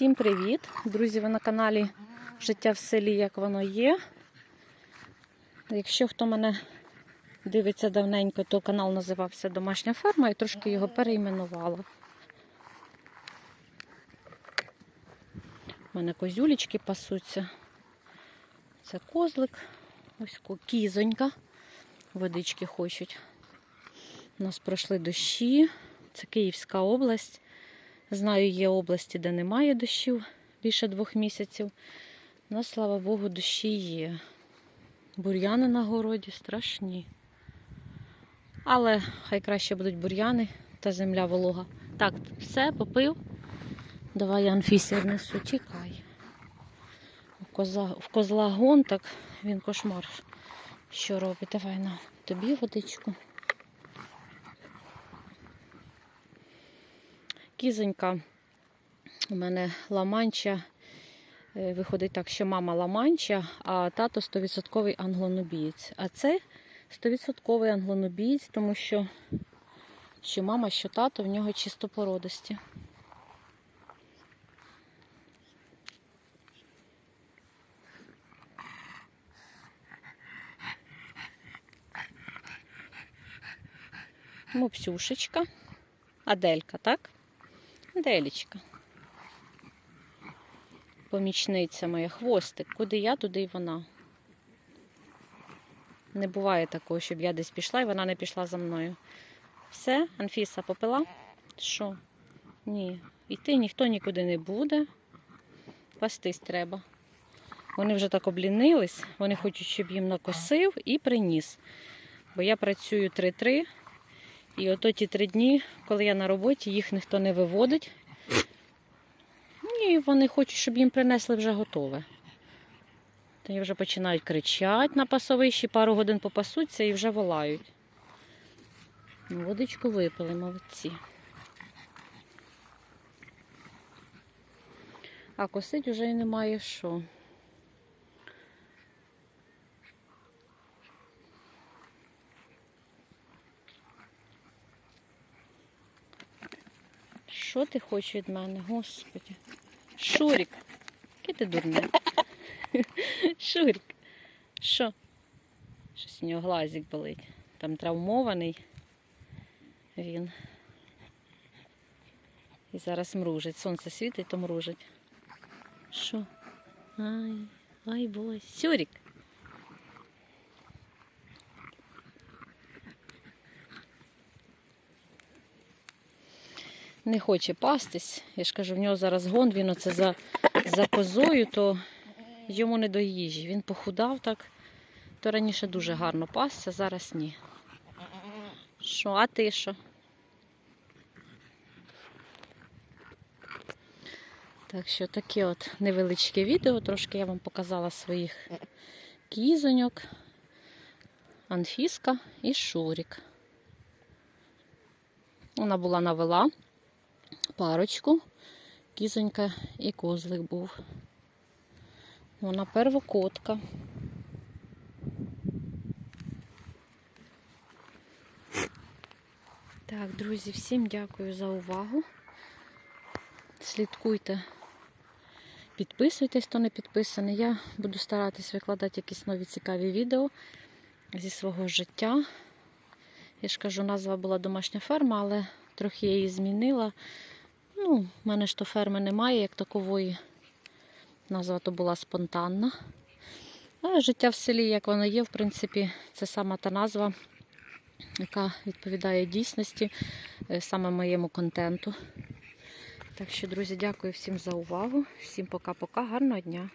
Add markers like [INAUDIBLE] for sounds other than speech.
Всім привіт! Друзі, ви на каналі Життя в селі, як воно є. Якщо хто мене дивиться давненько, то канал називався Домашня ферма і трошки його перейменувала. У мене козюлечки пасуться. Це козлик, ось кізонька. Водички хочуть. У нас пройшли дощі. Це Київська область. Знаю, є області, де немає дощів більше двох місяців. Ну, слава Богу, дощі є. Бур'яни на городі страшні. Але хай краще будуть бур'яни та земля волога. Так, все, попив. Давай я Анфісі однесу, тікай. У коза, в козла гон, так він кошмар. Що робить? Давай на тобі водичку. Кізонька у мене ламанча. Е, Виходить так, що мама ламанча, а тато 100% англонобієць. А це 100% англонобієць, тому що, що мама, що тато в нього чистопородисті. Мопсюшечка. Аделька, так? Аделічка. Помічниця моя, хвостик. Куди я, туди й вона. Не буває такого, щоб я десь пішла і вона не пішла за мною. Все, Анфіса попила? Що? Ні. Іти ніхто нікуди не буде. Пастись треба. Вони вже так облінились, вони хочуть, щоб їм накосив і приніс. Бо я працюю 3-3. І ото ті три дні, коли я на роботі, їх ніхто не виводить. І вони хочуть, щоб їм принесли вже готове. Й вже починають кричати на пасовищі, пару годин попасуться і вже волають. Ну, Водичку випили, молодці. А косить вже й немає що. Що ти хочеш від мене, господи? Шурік, який ти дурний? [LAUGHS] Шурік, що? Щось у нього глазик болить. Там травмований він. І зараз мружить. Сонце світить, то мружить. Що? Ай, ай бой. Сюрік. Не хоче пастись. Я ж кажу, в нього зараз гон, він оце за, за козою, то йому не до їжі. Він похудав так, то раніше дуже гарно пасся, зараз ні. Що, а ти що? Так що таке от невеличке відео. Трошки я вам показала своїх кізоньок, Анфіска і Шурік. Вона була навела парочку, кізонька і козлик був. Вона первокотка. Так, друзі, всім дякую за увагу. Слідкуйте, підписуйтесь, хто не підписаний. Я буду старатись викладати якісь нові цікаві відео зі свого життя. Я ж кажу, назва була домашня ферма, але трохи її змінила. Ну, в мене ж то ферми немає, як такової. Назва то була спонтанна. А життя в селі, як воно є, в принципі, це сама та назва, яка відповідає дійсності, е, саме моєму контенту. Так що, друзі, дякую всім за увагу. Всім пока-пока, гарного дня.